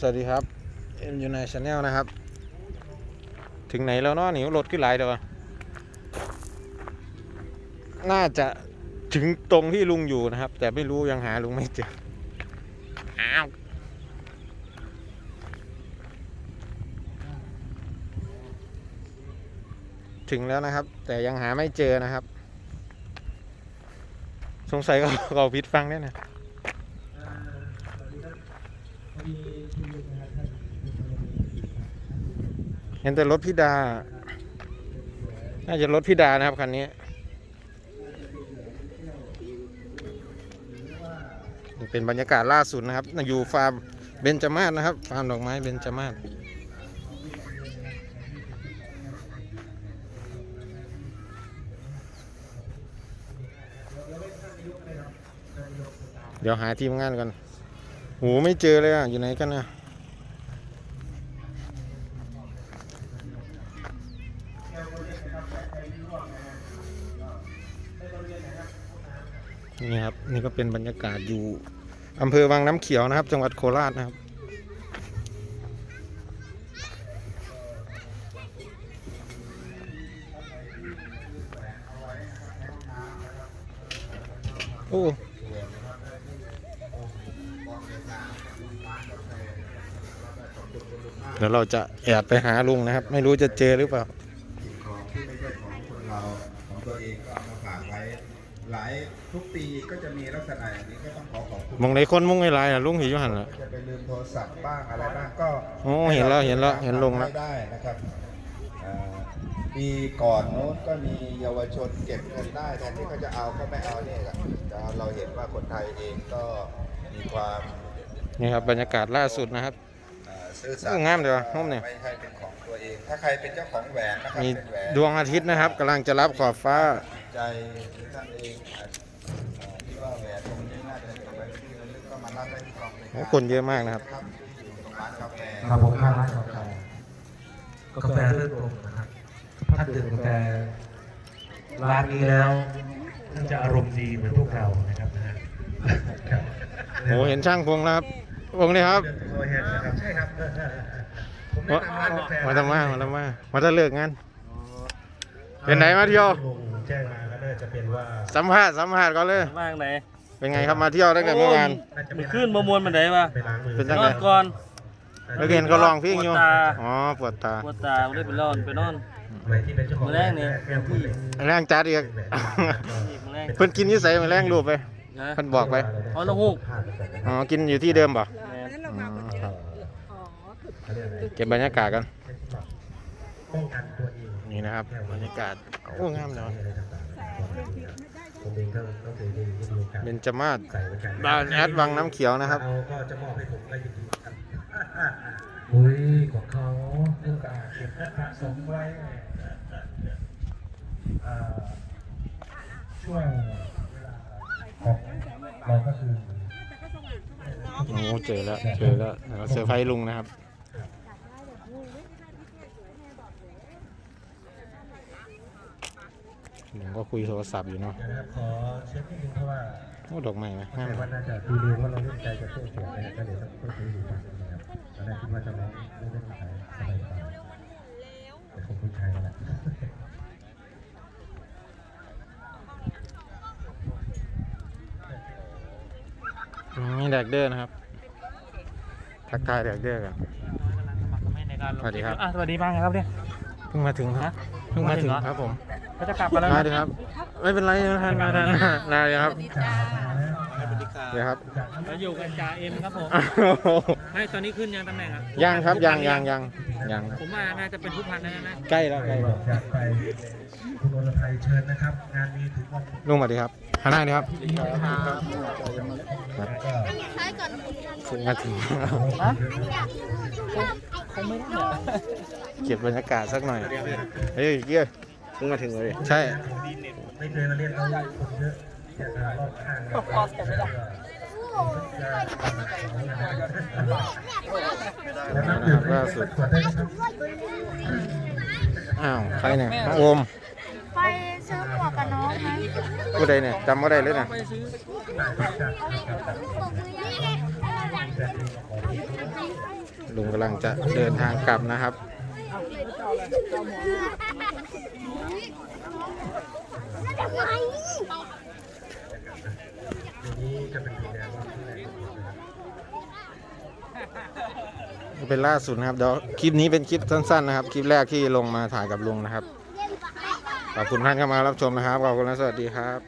สวัสดีครับเอ็มยูไนชาแนลนะครับ ถึงไหนแล้วเนาะหนิวรถขึ้นหลายเดี๋ยวอะน่าจะถึงตรงที่ลุงอยู่นะครับ แต่ไม่รู้ยังหาลุงไม่เจออ้าวถึงแล้วนะครับ แต่ยังหาไม่เจอนะครับ สงสัยเขาเขาพิดฟังแน่นะ เห็นแต่รถพิดา น่าจะรถพิดานะครับคันนี้เป็นบรรยากาศล่าสุดนะครับ อยู่ฟาร์มเบญจมาศนะครับ ฟาร์มดอกไม้เบญจมาศเดี๋ยวหาทีมงานกัน โหไม่เจอเลยอะ อยู่ไหนกันนะนี่ครับ นี่ก็เป็นบรรยากาศอยู่อำเภอวังน้ำเขียวนะครับ จังหวัดโคราชนะครับโอ้ เดี๋ยวเราจะแอบไปหาลุงนะครับ ไม่รู้จะเจอหรือเปล่าสิ่งของที่ไม่ใช่ของคนเราของตัวเองก็เอามาฝากไว้ หลายทุกปีก็จะมีลักษณะอย่างนี้ก็ต้องขอขอบคุณมองในคนมุ้งไอ้ลายอะลุงเห็นอยู่หันอะ ก็จะไปลืมโทรศัพท์บ้างอะไรบ้างก็โอ้เห็นแล้วเห็นแล้วเห็นลงแล้ว ไม่ได้นะครับเอ่อปีก่อนโน้นก็มีเยาวชนเก็บเงินได้แทนที่เขาจะเอาก็ไม่เอาเนี่ยครับแต่เราเห็นว่าคนไทยเองก็มีความ นี่ครับบรรยากาศล่าสุดนะครับเอ่อ ซื่อสัตโอ้ย์งามเดี๋ยวะห้องเนี่ยไม่ใช่เป็นของตัวเอง ถ้าใครเป็นเจ้าของแหวนนะครับมีเป็นแหวนดวงอาทิตย์นะครับกำลังจะรับขอบฟ้า ใจหรือท่านเองอาจเอ่อที่ว่าแหวนตรงนี้น่าจะเก็บไว้เป็นที่ระลึกก็มารับได้ที่กองเลยโอ้คนเยอะมากนะครับ ครับที่อยู่ตรงร้านกาแฟ ครับผมข้างร้านกาแฟกาแฟเลือดลมนะครับท่านดื่มกาแฟร้านนี้แล้วท่านจะอารมณ์ดีเหมือนพวกเรานะครับนะฮะครับโอ้เห็นช่างพงแล้วครับ พงเลยครับเดือนตัวเห็นนะครับ ใช่ครับผมแนะมานำร้านกาแฟมาทำมามาทำมามาจะเลิกงาน เป็นไหนมาเที่ยวแจ้งมาก็น่าจะเป็นว่าสัมภาษณ์สัมภาษณ์ก่อนเลยมากไหนเป็นไงครับมาเที่ยวตั้งแต่เมื่อวาน น่าจะมัเป็นขึ้นประมวลมันไหนวะไปล้างมือเป็นจังนไง อนก่อนแล้วเห็นเขาลองเพลงอยู่ปวดตา อ๋อปวดตาปวดตาเลยไปนอนไปนอนอะไรที่เป็นเจ้าของมื้อแรกนี่แก้วคนเล็กแรงจัดอีกอีกมื้อแรกเพิ่นกินอยี่ใส่มาแรงรูปไป นะเพิ่นบอกไปอ๋อละหูกอ๋อกินอยู่ที่เดิมป่ะแม่นอ๋อครับเขาเรียกอะไรเก็บบรรยากาศกันป้องกันตัวเองนี่นะครับบรรยากาศโอ้งามเลยอะไรต่างๆผมเองก็ก็เคยได้มีโอกาสเบญจมาศใส่เหมือนกันบ้านแอดวังน้ำเขียวนะครับเอาก็จะมอบให้ผมได้ยินดีครับอุ้ยของเขาเรื่องการเก็บสะสมไว้เอ่อช่วงเวลาของ เราก็คือโอ้เจอแล้วเจอแล้วเดี๋ยวเซอร์ไพรส์ลุงนะครับลุงก็คุยโทรศัพท์อยู่เนาะเดี๋ยวนะครับขอเช็คนิดนึงเพราะว่าโอ้ดอกไม้ไหมแต่งามว่าน่าจะดูดูว่าเราเล่นใจจะเพื่อเสียงนะครับก็เดี๋ยวต้องคุยดูกันนะครับตอนแรกคิดว่าจะร้องเล่นเล่นสายสบายสบายแต่คงคุณชายแล้วแหละ นี่แดกเดอร์นะครับ ทักทายแดกเดอร์กัน สวัสดีครับ อะสวัสดีบ้างครับเนี่ย เพิ่งมาถึงครับเพิ่งมาถึงมาถึงเหรอครับผมก็จะกลับกันแล้วมานะดีครับ ไม่เป็นไรนะท่านมาท่านนาเลยครับเดี๋ยวครับเราอยู่กันจ่าเอ็มครับผมให้ตอนนี้ขึ้นยังตำแหน่งอะ ยังครับยังยังยัง ยังผมว่าน่าจะเป็นผู้พันแล้วนะใกล้แล้วใกล้บแล้อวกจากไปคุณอรไทยเชิญนะครับ งานนี้ถึงวันลุงสวัสดีครับข้างหน้าดีครับนี้นะครับครับก็เพิ่งมาถึงเก็บบรรยากาศสักหน่อยเฮ้ยเกี้ยเพิ่งมาถึงเลยใช่ไม่เคยมาเรียนเราคนเยอะอยากจะรอบข้าง นะครับแล้วน้ำดื่มได้ขวดได้นะครับอ้าวใครเนี่ยน้องโอมไปซื้อหมวกกันน็อกไหมผู้ใดเนี่ยจำไม่ได้เลยนะนี่ไงลุงกำลังจะเดินทางกลับนะครับอย่างนี้จะเป็นสีแดงว่าที่ไหน เป็นล่าสุดนะครับเดี๋ยวคลิปนี้เป็นคลิปสั้น ๆ นะครับ คลิปแรกที่ลงมาถ่ายกับลุงนะครับขอบคุณท่านเข้ามารับชมนะครับขอบคุณและสวัสดีครับ